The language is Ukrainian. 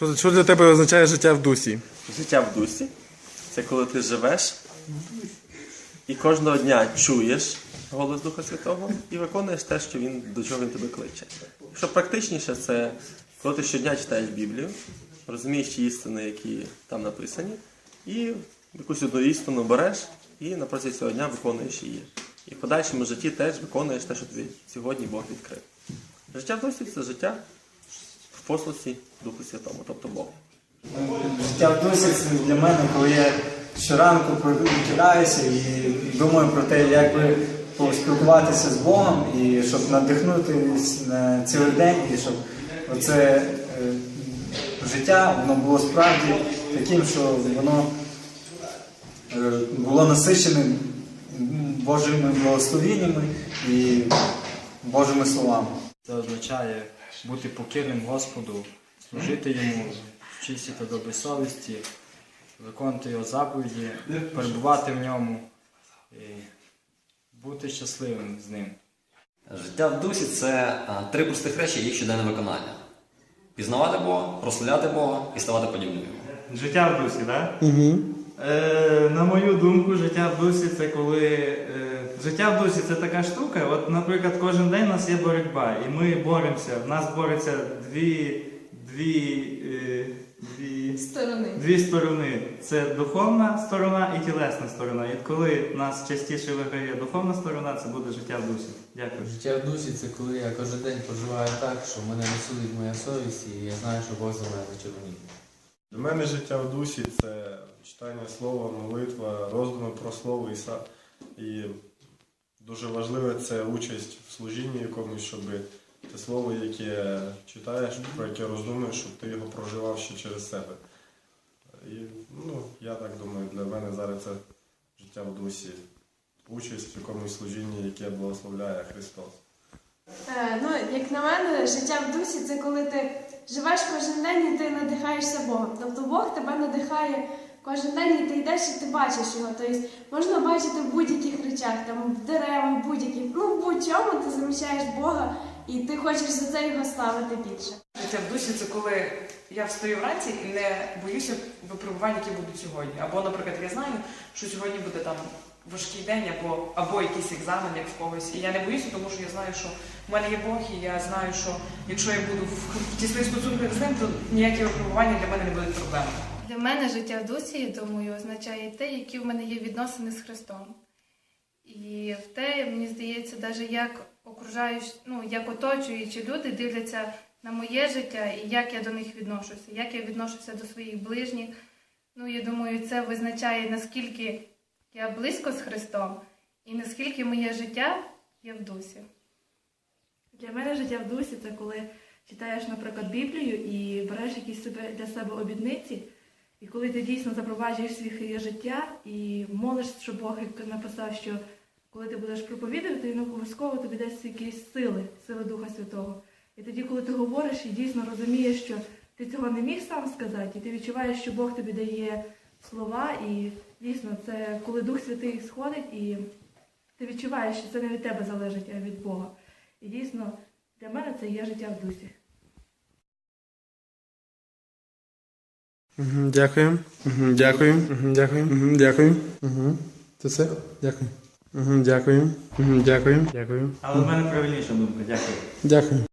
Що, що для тебе означає життя в дусі? Життя в дусі це коли ти живеш і кожного дня чуєш голос Духа Святого і виконуєш те, що він, до чого він тебе кличе. Що практичніше, це коли ти щодня читаєш Біблію, розумієш ті істини, які там написані, і якусь одну істину береш і на протязі цього дня виконуєш її. І в подальшому житті теж виконуєш те, що тобі сьогодні Бог відкрив. Життя в дусі це життя в послусі Духу Святому, тобто Богу. Життя в дусі для мене, коли я щоранку прокидаюся і думаю про те, як би поспілкуватися з Богом, і щоб надихнутися на цілий день, і щоб оце е, життя воно було справді таким, що воно е, було насиченим Божими благословеннями і Божими словами. Це означає бути покірним Господу, служити йому в чисті та добрій совісті, виконувати його заповіді, перебувати в ньому і бути щасливим з ним. Життя в дусі це три простих речі, їх щоденне виконання. Пізнавати Бога, прославляти Бога і ставати подібним йому. Життя в дусі, так? Угу. Е, на мою думку, життя в дусі це коли. Е, життя в дусі це така штука. От, наприклад, кожен день у нас є боротьба, і ми боремося. В нас борються дві, дві, е, дві, Сторони. дві сторони. Це духовна сторона і тілесна сторона. І коли нас частіше виграє духовна сторона, це буде життя в дусі. Дякую. Життя в дусі це коли я кожен день проживаю так, що мене не судить моя совість, і я знаю, що Бог за мене червоні. Для мене життя в дусі це читання слова, молитва, роздуми про слово. І дуже важливе це участь в служінні якомусь, щоб те слово, яке читаєш, про яке роздумуєш, щоб ти його проживав ще через себе. І ну, я так думаю, для мене зараз це життя в дусі, участь в якомусь служінні, яке благословляє Христос. Е, ну, як на мене, життя в дусі це коли ти живеш кожен день і ти надихаєшся Богом. Тобто Бог тебе надихає кожен день, ти йдеш і ти бачиш його. Тобто можна бачити в будь-яких речах, там в деревах, будь-яких. Ну, в будь-чому ти замічаєш Бога і ти хочеш за це його славити більше. Життя в дусі це коли я встаю вранці і не боюся випробувань, які будуть сьогодні. Або, наприклад, я знаю, що сьогодні буде там важкий день, або, або якийсь екзамен, як в когось. І я не боюся, тому що я знаю, що в мене є Бог, і я знаю, що якщо я буду в тісних стосунках з ним, то ніякі випробування для мене не будуть проблемою. Для мене життя в дусі, я думаю, означає те, які в мене є відносини з Христом. І в те, мені здається, навіть як окружаючі, ну, як оточуючі люди дивляться на моє життя і як я до них відношуся, як я відношуся до своїх ближніх. Ну, я думаю, це визначає, наскільки я близько з Христом і наскільки моє життя є в дусі. Для мене життя в дусі це коли читаєш, наприклад, Біблію і береш якісь для себе обідниці, і коли ти дійсно запроваджуєш своє життя і молиш, що Бог написав, що коли ти будеш проповідувати, він обов'язково тобі дасть якісь сили, сили Духа Святого. І тоді, коли ти говориш і дійсно розумієш, що ти цього не міг сам сказати, і ти відчуваєш, що Бог тобі дає слова, і дійсно це коли Дух Святий сходить, і ти відчуваєш, що це не від тебе залежить, а від Бога. І дійсно, для мене це є життя в дусі. Дякую. Дякую. Дякую. Дякую. Це все? Дякую. Дякую. Дякую. Дякую. Але в мене правильніша думка. Дякую. Дякую.